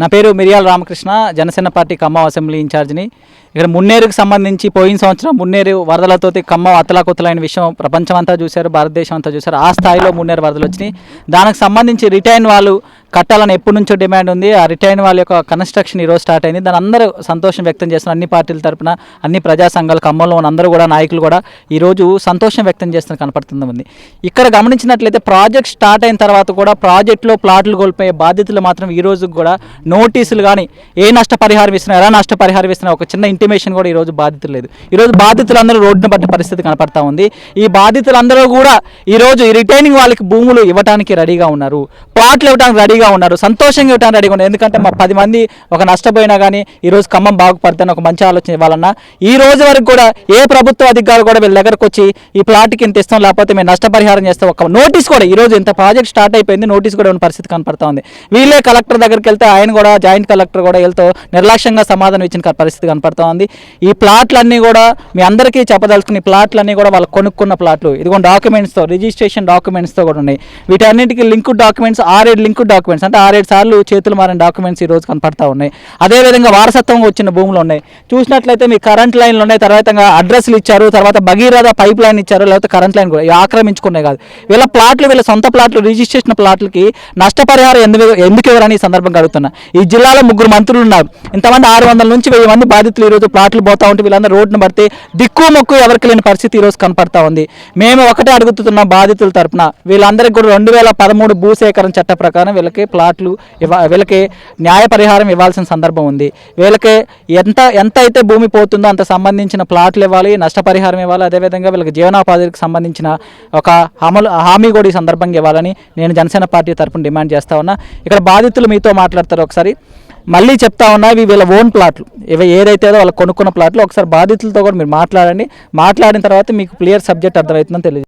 నా పేరు Miriyala Ramakrishna Janasena party Khammam assembly ఇన్ఛార్జిని. ఇక్కడ మున్నేరుకు సంబంధించి పోయిన సంవత్సరం మున్నేరు వరదలతో ఖమ్మం అతలాకుతలైన విషయం ప్రపంచం అంతా చూశారు భారతదేశం అంతా చూశారు. ఆ స్థాయిలో మున్నేరు వరదలు వచ్చినాయి. దానికి సంబంధించి రిటైన్ వాళ్ళు కట్టాలని ఎప్పటి నుంచో డిమాండ్ ఉంది. ఆ రిటైర్న్ వాళ్ళ యొక్క కన్స్ట్రక్షన్ ఈరోజు స్టార్ట్ అయింది. దాని అందరూ సంతోషం వ్యక్తం చేస్తున్నారు. అన్ని పార్టీల తరపున అన్ని ప్రజా సంఘాలు ఖమ్మంలో ఉన్న అందరూ కూడా నాయకులు కూడా ఈరోజు సంతోషం వ్యక్తం చేస్తున్న కనపడుతుంది ఉంది. ఇక్కడ గమనించినట్లయితే ప్రాజెక్ట్ స్టార్ట్ అయిన తర్వాత కూడా ప్రాజెక్టులో ప్లాట్లు కోల్పోయే బాధ్యతలు మాత్రం ఈ రోజు కూడా నోటీసులు కానీ ఏ నష్టపరిహారం ఇస్తున్నా ఎలా నష్టపరిహారం ఇస్తున్నా ఒక చిన్న ఇంటిమేషన్ కూడా ఈరోజు బాధ్యత లేదు. ఈరోజు బాధితులందరూ రోడ్డున పడ్డ పరిస్థితి కనపడతా ఉంది. ఈ బాధితులందరూ కూడా ఈరోజు ఈ రిటైనింగ్ వాళ్ళకి భూములు ఇవ్వడానికి రెడీగా ఉన్నారు. ప్లాట్లు ఇవ్వడానికి రెడీగా ఉన్నారు. సంతోషంగా ఇవ్వడానికి రెడీగా ఉన్నారు. ఎందుకంటే మా పది మంది ఒక నష్టపోయినా కానీ ఈరోజు ఖమ్మం బాగుపడతాను ఒక మంచి ఆలోచన ఇవ్వాలన్నా ఈ రోజు వరకు కూడా ఏ ప్రభుత్వ అధికారులు కూడా వీళ్ళ దగ్గరకు వచ్చి ఈ ప్లాట్కి ఇంత ఇస్తాం లేకపోతే మేము నష్టపరిహారం చేస్తాం ఒక నోటీస్ కూడా ఈ రోజు ఇంత ప్రాజెక్ట్ స్టార్ట్ అయిపోయింది నోటీస్ కూడా ఉన్న పరిస్థితి కనపడతా ఉంది. వీళ్ళే కలెక్టర్ దగ్గరికి వెళ్తే ఆయన కూడా జాయింట్ కలెక్టర్ కూడా వెళ్తూ నిర్లక్ష్యంగా సమాధానం ఇచ్చిన పరిస్థితి కనపడతా ఉంది. ఈ ప్లాట్లన్నీ కూడా మీ అందరికీ చెప్పదలుచుకున్న ప్లాట్లన్నీ కూడా వాళ్ళు కొనుక్కున్న ప్లాట్లు. ఇదిగో డాక్యుమెంట్స్తో రిజిస్ట్రేషన్ డాక్యుమెంట్స్తో కూడా ఉన్నాయి. వీటన్నిటికీ లింక్ డాక్యుమెంట్స్ ఆరేడు లింక్ డాక్యుమెంట్స్ అంటే ఆరేడు సార్లు చేతులు మారిన డాక్యుమెంట్స్ ఈ రోజు కనపడతా ఉన్నాయి. అదేవిధంగా వారసత్వంగా వచ్చిన భూములు ఉన్నాయి. చూసినట్లయితే మీ కరెంట్ లైన్లు ఉన్నాయి. తర్వాత అడ్రస్లు ఇచ్చారు. తర్వాత భగీరథ పైప్ లైన్ ఇచ్చారు. లేకపోతే కరెంట్ లైన్ కూడా. ఆక్రమించుకునే కాదు. వీళ్ళ ప్లాట్లు వీళ్ళ సొంత ప్లాట్లు రిజిస్ట్రేషన్ ప్లాట్లకి నష్టపరిహారం ఎందుకు ఎందుకు ఎవరని ఈ సందర్భంగా అడుగుతున్నా. ఈ జిల్లాలో ముగ్గురు మంత్రులు ఉన్నారు. ఇంతమంది ఆరు వందల నుంచి వెయ్యి మంది బాధితులు ఈరోజు ప్లాట్లు పోతా ఉంటే వీళ్ళందరూ రోడ్డును పడితే దిక్కు మొక్కు ఎవరికి లేని పరిస్థితి ఈరోజు కనపడతా ఉంది. మేము ఒకటే అడుగుతున్నాం బాధితుల తరపున. వీళ్ళందరికీ కూడా రెండు వేల పదమూడు భూసేకరణ చట్ట ప్రకారం వీళ్ళకి ప్లాట్లు ఇవ్వ వీళ్ళకి న్యాయ పరిహారం ఇవ్వాల్సిన సందర్భం ఉంది. వీళ్ళకి ఎంత ఎంత అయితే భూమి పోతుందో అంత సంబంధించిన ప్లాట్లు ఇవ్వాలి నష్టపరిహారం ఇవ్వాలి అదేవిధంగా వీళ్ళకి జీవనోపాధికి సంబంధించిన ఒక అమలు హామీ కూడా ఈ సందర్భంగా ఇవ్వాలని నేను జనసేన పార్టీ తరపున డిమాండ్ చేస్తా ఉన్నా. ఇక్కడ బాధితులు మీతో మాట్లాడతారు ఒకసారి. మళ్ళీ చెప్తా ఉన్నా ఇవి వీళ్ళ ఓన్ ప్లాట్లు. ఇవి ఏదైతే వాళ్ళు కొనుక్కున్న ప్లాట్లు ఒకసారి బాధితులతో కూడా మీరు మాట్లాడండి. మాట్లాడిన తర్వాత మీకు క్లియర్ సబ్జెక్ట్ అర్థమవుతుందని తెలియదు